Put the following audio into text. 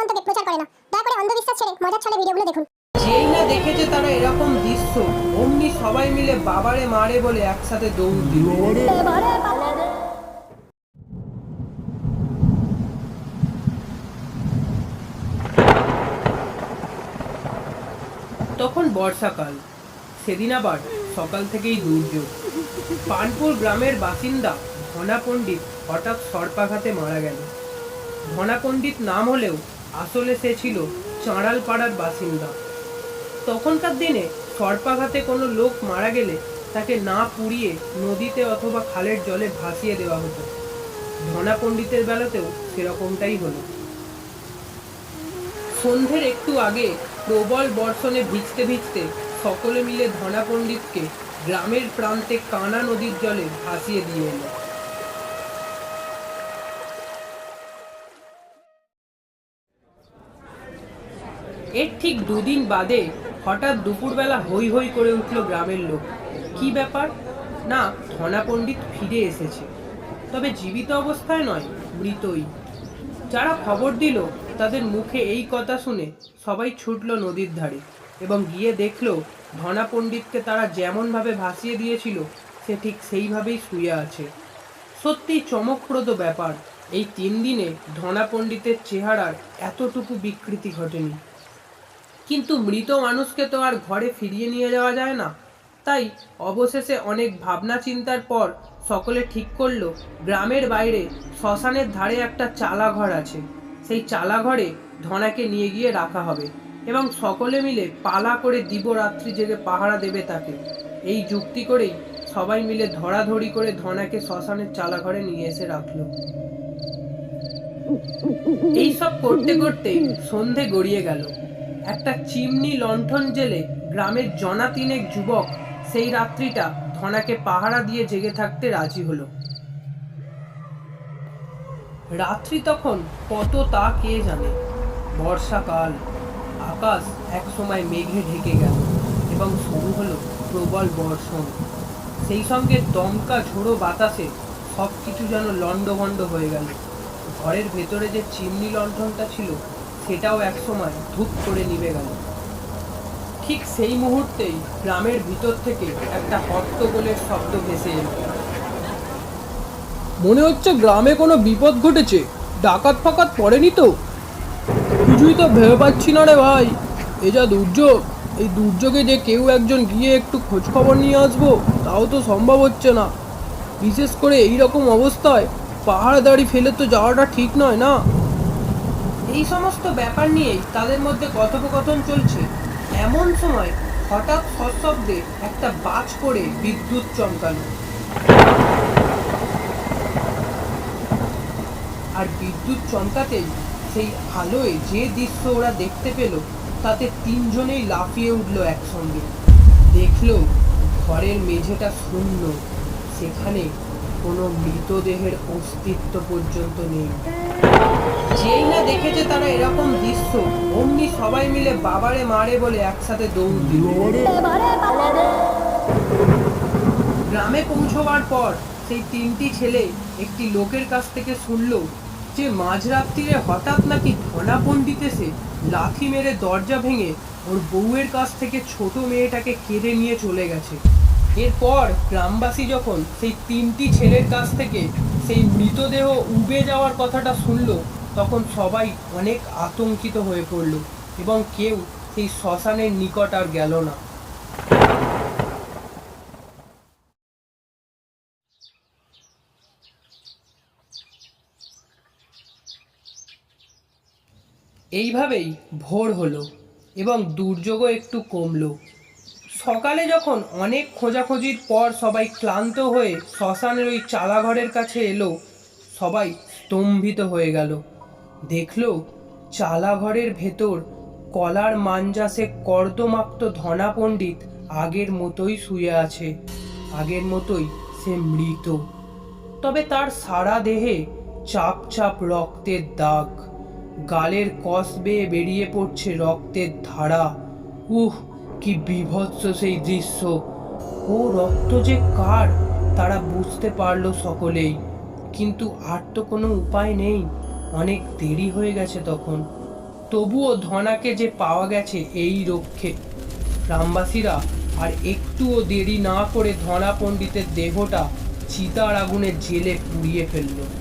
মন্তকে প্রচার করে না। দয়া করে অন্ধবিশ্বাস ছেড়ে মজার ছলে ভিডিওগুলো দেখুন। যেই না দেখেছে তারা এরকম দৃশ্য, অমনি সবাই মিলে বাবারে মারে বলে একসাথে দৌড় দিল। তখন বর্ষাকাল, সেদিন আবার সকাল থেকেই দুর্যোগ। পানপুর গ্রামের বাসিন্দা ধনা পণ্ডিত হঠাৎ সর্পাঘাতে মারা গেল। ধনা পণ্ডিত নাম হলেও আসলে সে ছিল চাঁড়াল পাড়ার বাসিন্দা। তখনকার দিনে সর্পাঘাতে কোনো লোক মারা গেলে তাকে না পুড়িয়ে নদীতে অথবা খালের জলে ভাসিয়ে দেওয়া হতো। ধনা পণ্ডিতের বেলাতেও সেরকমটাই হলো। সন্ধ্যের একটু আগে প্রবল বর্ষণে ভিজতে ভিজতে সকলে মিলে ধনা পণ্ডিতকে গ্রামের প্রান্তে কানা নদীর জলে ভাসিয়ে দিয়ে এলো। এর ঠিক দুদিন বাদে হঠাৎ দুপুরবেলা হই হই করে উঠল গ্রামের লোক। কি ব্যাপার? না, ধনা পণ্ডিত ফিরে এসেছে। তবে জীবিত অবস্থায় নয়, মৃতই। যারা খবর দিল, তাদের মুখে এই কথা শুনে সবাই ছুটল নদীর ধারে এবং গিয়ে দেখল, ধনা পণ্ডিতকে তারা যেমনভাবে ভাসিয়ে দিয়েছিল, সে ঠিক সেইভাবেই শুয়ে আছে। সত্যি চমকপ্রদ ব্যাপার, এই তিন দিনে ধনা পণ্ডিতের চেহারার এতটুকু বিকৃতি ঘটেনি। কিন্তু মৃত মানুষকে তো আর ঘরে ফিরিয়ে নিয়ে যাওয়া যায় না। তাই অবশেষে অনেক ভাবনা চিন্তার পর সকলে ঠিক করল, গ্রামের বাইরে শ্মশানের ধারে একটা চালা ঘর আছে। সেই চালা ঘরে ধনাকে নিয়ে গিয়ে রাখা হবে এবং সকলে মিলে পালা করে দিবরাত্রি জেগে পাহারা দেবে তাকে। এই যুক্তি করেই সবাই মিলে ধরাধরি করে ধনাকে শ্মশানের চালা ঘরে নিয়ে এসে রাখল। এইসব করতে করতে সন্ধে গড়িয়ে গেল। একটা চিমনি লণ্ঠন জেলে গ্রামের জনা তিনেক যুবক সেই রাত্রিটা ধনাকে পাহারা দিয়ে জেগে থাকতে রাজি হলো। রাত্রি তখন কত তা কে জানে? বর্ষাকাল, আকাশ এক সময় মেঘে ঢেকে গেল এবং শুরু হলো প্রবল বর্ষণ। সেই সঙ্গে দমকা ঝোড়ো বাতাসে সব কিছু যেন লণ্ডভণ্ড হয়ে গেল। ঘরের ভেতরে যে চিমনি লণ্ঠনটা ছিল সেটাও একসময় ধূপ করে নিভে গেল। ঠিক সেই মুহূর্তেই গ্রামের ভিতর থেকে একটা হট্টগোলের শব্দ ভেসে এলো। মনে হচ্ছে গ্রামে কোনো বিপদ ঘটেছে। ডাকাত ফাকাত পড়েনি তো? কিছুই তো ভেবে পাচ্ছি না রে ভাই। এ যা দুর্যোগ। এই দুর্যোগে যে কেউ একজন গিয়ে একটু খোঁজ খবর নিয়ে আসব, তাও তো সম্ভব হচ্ছে না। বিশেষ করে এই রকম অবস্থায় পাহাড় দাড়ি ফেলে তো যাওয়াটা ঠিক নয় না? এই সমস্ত ব্যাপার নিয়ে তাদের মধ্যে কথোপকথন চলছে। এমন সময় হঠাৎ সশব্দে একটা বাজ পড়ে বিদ্যুৎ চমকালো আর বিদ্যুৎ চমকাতেই সেই আলোয় যে দৃশ্য ওরা দেখতে পেল, তাতে তিনজনেই লাফিয়ে উঠল একসঙ্গে। দেখল ঘরের মেঝেটা শূন্য, সেখানে কোনো মৃতদেহের অস্তিত্ব পর্যন্ত নেই। যেই না দেখেছে তারা এরকম দৃশ্য। অমনি সবাই মিলে বাবারে মারে বলে একসাথে দৌড় দিল। গ্রামে পৌঁছবার পর সেই তিনটি ছেলে একটি লোকের কাছ থেকে শুনল যে মাঝরাত্রিরে হঠাৎ নাকি ধনা পণ্ডিত এসে লাথি মেরে দরজা ভেঙে ওর বউয়ের কাছ থেকে ছোট মেয়েটাকে কেড়ে নিয়ে চলে গেছে। এরপর গ্রামবাসী যখন সেই তিনটি ছেলের কাছ থেকে সেই মৃতদেহ উবে যাওয়ার কথাটা শুনলো তখন সবাই অনেক আতঙ্কিত হয়ে পড়ল এবং কেউ সেই শ্মশানের নিকট আর গেল না। এইভাবেই ভোর হলো এবং দুর্যোগও একটু কমলো। সকালে যখন অনেক খোঁজাখুঁজির পর সবাই ক্লান্ত হয়ে শ্মশানের ওই চালাঘরের কাছে এলো, সবাই স্তম্ভিত হয়ে গেল। দেখল চালাঘরের ভেতর কলার মাঞ্জাসে কর্দমাক্ত ধনা পণ্ডিত আগের মতোই শুয়ে আছে, আগের মতোই সে মৃত। তবে তার সারা দেহে চাপ চাপ রক্তের দাগ, গালের কষ বেয়ে বেরিয়ে পড়ছে রক্তের ধারা। উহ, কি বিভৎস সেই দৃশ্য! ও রক্ত যে কার, তারা বুঝতে পারল সকলেই, কিন্তু আর তো কোনো উপায় নেই। অনেক দেরি হয়ে গেছে তখন। তবুও ধনাকে যে পাওয়া গেছে এই রক্ষে। গ্রামবাসীরা আর একটুও দেরি না করে ধনা পণ্ডিতের দেহটা চিতার আগুনে জেলে পুড়িয়ে ফেলল।